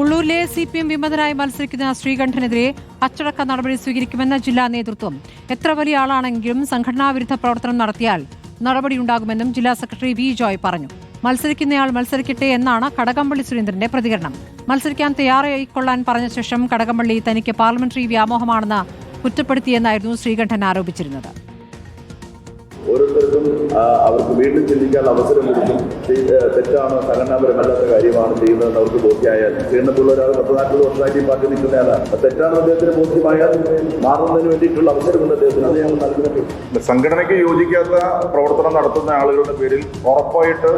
ഉള്ളൂരിലെ C P M വിമതരായി മത്സരിക്കുന്ന ശ്രീകണ്ഠനെതിരെ അച്ചടക്ക നടപടി സ്വീകരിക്കുമെന്ന ജില്ലാ നേതൃത്വം. എത്ര വലിയ ആളാണെങ്കിലും സംഘടനാവിരുദ്ധ പ്രവർത്തനം നടത്തിയാൽ നടപടിയുണ്ടാകുമെന്നും ജില്ലാ സെക്രട്ടറി വി ജോയ് പറഞ്ഞു. മത്സരിക്കുന്നയാൾ മത്സരിക്കട്ടെ എന്നാണ് കടകംപള്ളി സുരേന്ദ്രന്റെ പ്രതികരണം. മത്സരിക്കാൻ തയ്യാറായിക്കൊള്ളാൻ പറഞ്ഞ ശേഷം കടകംപള്ളി തനിക്ക് പാർലമെന്ററി വ്യാമോഹമാണെന്ന് കുറ്റപ്പെടുത്തിയെന്നായിരുന്നു ശ്രീകണ്ഠൻ ആരോപിച്ചിരുന്നത്. ഓരോരുത്തർക്കും അവർക്ക് വീണ്ടും ചിന്തിക്കാൻ അവസരം കൊടുക്കും. തെറ്റാണ് സംഘടനാപരമല്ലാത്ത കാര്യമാണ് ചെയ്യുന്നതെന്ന് അവർക്ക് ബോധ്യമായാൽ ചെയ്യുന്നതുള്ള ഒരാൾ പത്ത് നാൽപ്പത് വർഷമായിട്ട് പാർട്ടി നിൽക്കുന്നയാളാണ് തെറ്റാണ് അദ്ദേഹത്തിന് ബോധ്യമായാൽ മാറുന്നതിന് വേണ്ടിയിട്ടുള്ള അവസരമുണ്ട് അദ്ദേഹത്തിന്. അത് ഞങ്ങൾ സംഘടനയ്ക്ക് യോജിക്കാത്ത പ്രവർത്തനം നടത്തുന്ന ആളുകളുടെ പേരിൽ ഉറപ്പായിട്ട്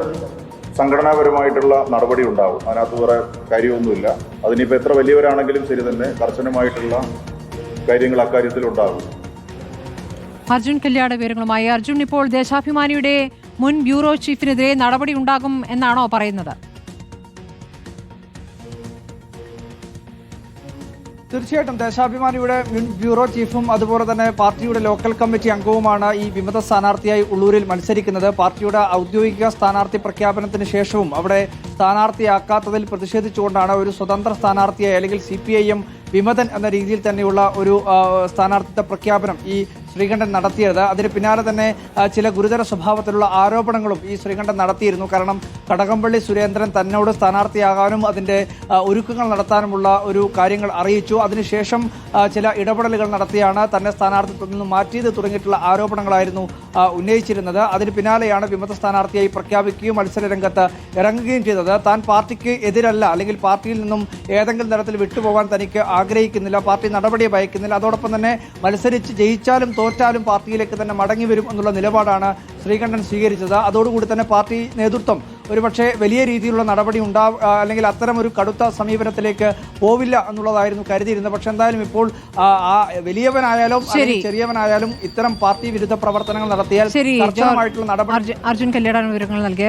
സംഘടനാപരമായിട്ടുള്ള നടപടി ഉണ്ടാവും. അതിനകത്ത് വേറെ കാര്യമൊന്നുമില്ല. അതിനിപ്പോൾ എത്ര വലിയവരാണെങ്കിലും ശരി തന്നെ കർശനമായിട്ടുള്ള കാര്യങ്ങൾ അക്കാര്യത്തിൽ ഉണ്ടാകും. അർജുൻ കല്യാട് വിവരങ്ങളുമായി. അർജുൻ ഇപ്പോൾ ദേശാഭിമാനിയുടെ മുൻ ബ്യൂറോ ചീഫിനെതിരെ നടപടി ഉണ്ടാകും എന്നാണോ പറയുന്നത്? തീർച്ചയായിട്ടും ദേശാഭിമാനിയുടെ മുൻ ബ്യൂറോ ചീഫും അതുപോലെ തന്നെ പാർട്ടിയുടെ ലോക്കൽ കമ്മിറ്റി അംഗവുമാണ് ഈ വിമത സ്ഥാനാർത്ഥിയായി ഉള്ളൂരിൽ മത്സരിക്കുന്നത്. പാർട്ടിയുടെ ഔദ്യോഗിക സ്ഥാനാർത്ഥി പ്രഖ്യാപനത്തിന് ശേഷവും അവിടെ സ്ഥാനാർത്ഥിയാക്കാത്തതിൽ പ്രതിഷേധിച്ചുകൊണ്ടാണ് ഒരു സ്വതന്ത്ര സ്ഥാനാർത്ഥിയായി അല്ലെങ്കിൽ സി വിമതൻ എന്ന രീതിയിൽ തന്നെയുള്ള ഒരു സ്ഥാനാർത്ഥിത്വ പ്രഖ്യാപനം ഈ ശ്രീകണ്ഠൻ നടത്തിയത്. അതിന് പിന്നാലെ തന്നെ ചില ഗുരുതര സ്വഭാവത്തിലുള്ള ആരോപണങ്ങളും ഈ ശ്രീകണ്ഠൻ നടത്തിയിരുന്നു. കാരണം കടകംപള്ളി സുരേന്ദ്രൻ തന്നോട് സ്ഥാനാർത്ഥിയാകാനും അതിന്റെ ഒരുക്കങ്ങൾ നടത്താനുമുള്ള ഒരു കാര്യങ്ങൾ അറിയിച്ചു. അതിനുശേഷം ചില ഇടപെടലുകൾ നടത്തിയാണ് തന്നെ സ്ഥാനാർത്ഥിത്വത്തിൽ നിന്ന് മാറ്റിയത് തുടങ്ങിയിട്ടുള്ള ആരോപണങ്ങളായിരുന്നു ഉന്നയിച്ചിരുന്നത്. അതിന് പിന്നാലെയാണ് വിമത സ്ഥാനാർത്ഥിയായി പ്രഖ്യാപിക്കുകയും മത്സര രംഗത്ത് ഇറങ്ങുകയും ചെയ്തത്. താൻ പാർട്ടിക്ക് എതിരല്ല അല്ലെങ്കിൽ പാർട്ടിയിൽ നിന്നും ഏതെങ്കിലും തരത്തിൽ വിട്ടുപോകാൻ തനിക്ക് ആഗ്രഹിക്കുന്നില്ല പാർട്ടി നടപടിയെ ഭയക്കുന്നില്ല. അതോടൊപ്പം തന്നെ മത്സരിച്ച് ജയിച്ചാലും തോറ്റാലും പാർട്ടിയിലേക്ക് തന്നെ മടങ്ങി വരും എന്നുള്ള നിലപാടാണ് ശ്രീകണ്ഠൻ സ്വീകരിച്ചത്. അതോടുകൂടി തന്നെ പാർട്ടി നേതൃത്വം ഒരുപക്ഷെ വലിയ രീതിയിലുള്ള നടപടി ഉണ്ടാ അല്ലെങ്കിൽ അത്തരം ഒരു കടുത്ത സമീപനത്തിലേക്ക് പോവില്ല എന്നുള്ളതായിരുന്നു കരുതിയിരുന്നത്. പക്ഷെ എന്തായാലും ഇപ്പോൾ വലിയവനായാലും ചെറിയവനായാലും ഇത്തരം പാർട്ടി വിരുദ്ധ പ്രവർത്തനങ്ങൾ നടത്തിയാൽ കർശനമായിട്ടുള്ള നടപടി അർജുൻ- കല്യാണ വിവരങ്ങൾ നൽകിയ